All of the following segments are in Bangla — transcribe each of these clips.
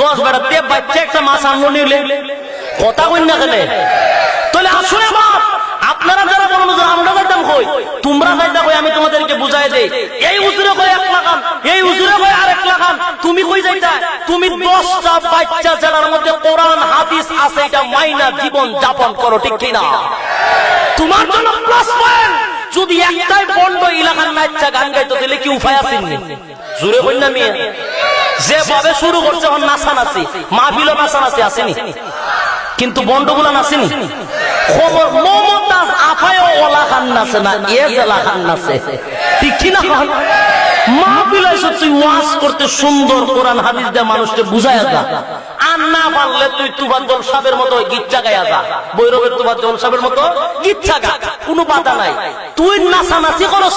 দশ বেড়া তে বাচ্চা একটা মাছ আনলো নিলে। কথা কই না গেলে তাহলে আসলে বাপ আপনারা যারা বলুন আমরা যাইতাম কই, তোমরা যাইতা কই আমি তোমাদেরকে বুঝাই দেই। এই উজুরে কই এক লাখান, এই উজুরে কই আরেক লাখান। তুমি কই যাইতা? তুমি দশটা বাচ্চা যারার মধ্যে কোরআন, হাদিস আছে, এটা মাইনা জীবন যাপন করো, ঠিক কিনা? তোমার জন্য প্লাস পয়েন্ট যদি একটাই বন্ড এলাকার নাচা গান গাইতো দিলে কি উপায় আছে জুড়ে কই না মেয়ে। যেভাবে শুরু করছে, এখন নাচানাচি মাহফিলও নাচানাচি আসেনি? কিন্তু বন্ডগুলা নাচেনি? খবর, মমতাজ আফায়ও ওলা না, এ জেলা ওয়াজ করতে সুন্দর কোরআন হাদিস দিয়ে মানুষকে বুঝায় যা। আর না পারলে তুই তুবার জলসাবের মতো গিচ্ছা গায়া বৈরবের তুবার জলসাবের মতো গিচ্ছা গা কোনো বাধা নাই। তুই নাচানাচি করস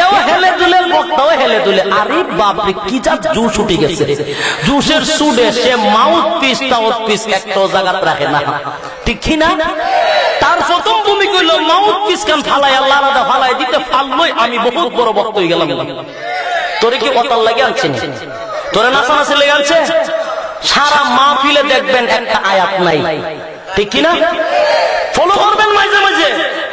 এও হেলে দুলে বক্তাও হেলে দুলে। আরে বাপরে, কি যা জুস উঠে গেছে। জুসের সুডে সে মাউথ পিস টাউথ পিস একটা জায়গাত রাখে না। না? তার প্রথম কইল মাউথ পিস কান ফালাই আল্লাহ আলাদা ফালাই দিতে ফাললই আমি বহুত বড় বক্ত হয়ে গেলাম তোরে কি অতাল লাগে আনছে নি? তোরে নাচা নাচে লেগে আনছে? সারা মাহফিলে দেখবেন একটা আয়াত নাই। ঠিক কি না ফলো করবেন মাঝে মাঝে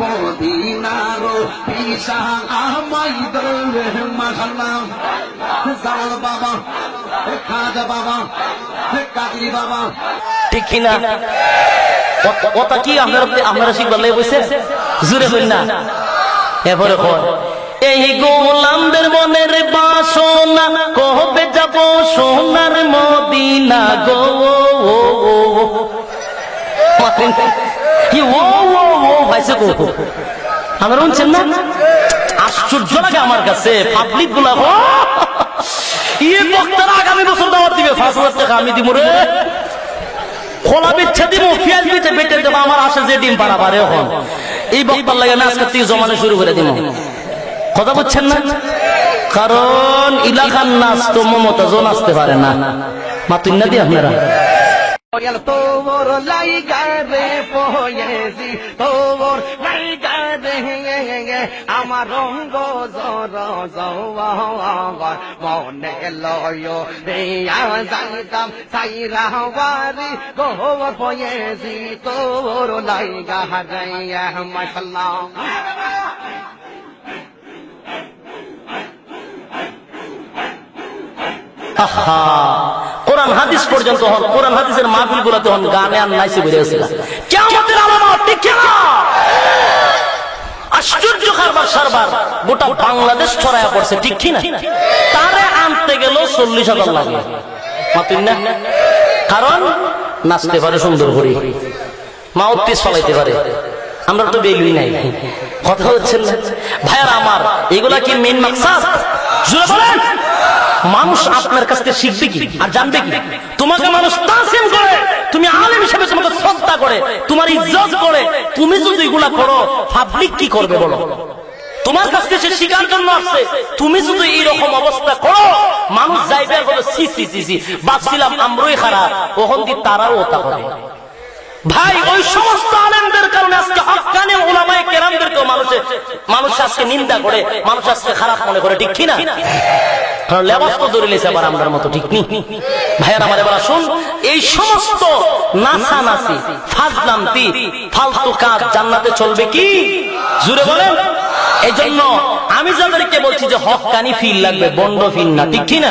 মদিনার পিসা আমাই দৌড়ে মাসাল্লাহ বাবা বাবা বাবা। ঠিক কিনা? ওটা কি শিখবার লাগে বসে? জুড়ে না। কয় এই গোলামদের মনের বাসনা, কবে যাব সোনার মদিনা গো? ও ও। কি আমার শুনছেন না? আশ্চর্য লাগে আমার কাছে, পাবলিকগুলা ইয়ে বক্তারা আগামী বছর দাওয়াত দিবে, পাঁচ হাজার টাকা আমি দিব রে। খোলা বিচ্ছে বেটে আমার আসে যে ডিম পাড়া পারে এখন এই বক্তার লাগে আমি আজকে থেকে জমানো শুরু করে দিব কথা বুঝছেন না? কারণ ইলাকার নাচ তো মমতা জোন আসতে পারে না। মাতুন না দিয়ে আপনারা? ওয়াল তোর লাইগা রে পয়েছি তোর লাইগা রে আমার রঙ্গ জর জওয়ার মনে লয় রে যাইতাম সাইরা বাড়ি গোবর পয়েছি তোর লাইগা রে মাশাল্লাহ আহা কোরআন হাদিস পর্যন্ত হন, কোরআন হাদিসের মাহফিল গুলাতে হন, গানে আর নাইসে বেড়ে গেছিল কেমতের আলামত কিনা আশ্চর্য সারবার, গোটা বাংলাদেশ ছড়ায়া পড়ছে, ঠিক কিনা তারে আনতে গেল চল্লিশ হাজার লাগে মাতুন না? কারণ নাচতে পারে সুন্দর করে। মাউথ পিস ফলাইতে পারে। আমরা তো বেলুই নাই। কথা হচ্ছে না। ভাইয়ার আমার, এগুলা কি মেন মাকসাদ? জুড়ে বলেন। মানুষ আপনার কাছ থেকে শিখবে কি আর জানবে কি? তোমাকে মানুষ তাসিম করে, তুমি আলেম হিসেবে তোমাকে শ্রদ্ধা করে, তোমার ইজ্জত করে, তুমি যদি এগুলা করো পাবলিক কি করবে বলো? তোমার কাছ থেকে শিকার জন্য আসছে, তুমি যদি এইরকম অবস্থা করো, মানুষ যাইবে বলে সি সি সি সি। ভাবছিলাম আমরাই খারাপ ওখান দিয়ে তারাও ওটা করে? ভাই, ওই সমস্ত আলেমদের কারণে আজকে হকানে ওলামায়ে কেরামদেরকেও মানুষে মানুষ আজকে নিন্দা করে, মানুষ আজকে খারাপ মনে করে, ঠিক কি না কারণ লেবাস তো মতো, ঠিক নেই আমার এবার আসুন এই সমস্ত নাসা নাসি, ফাজলামতি, ফালতু কাজ জান্নাতে চলবে কি? জুড়ে বলেন এই জন্য আমি যাদেরকে বলছি যে হকানি ফিল লাগবে, বন্ড ফিল না, ঠিক কি না?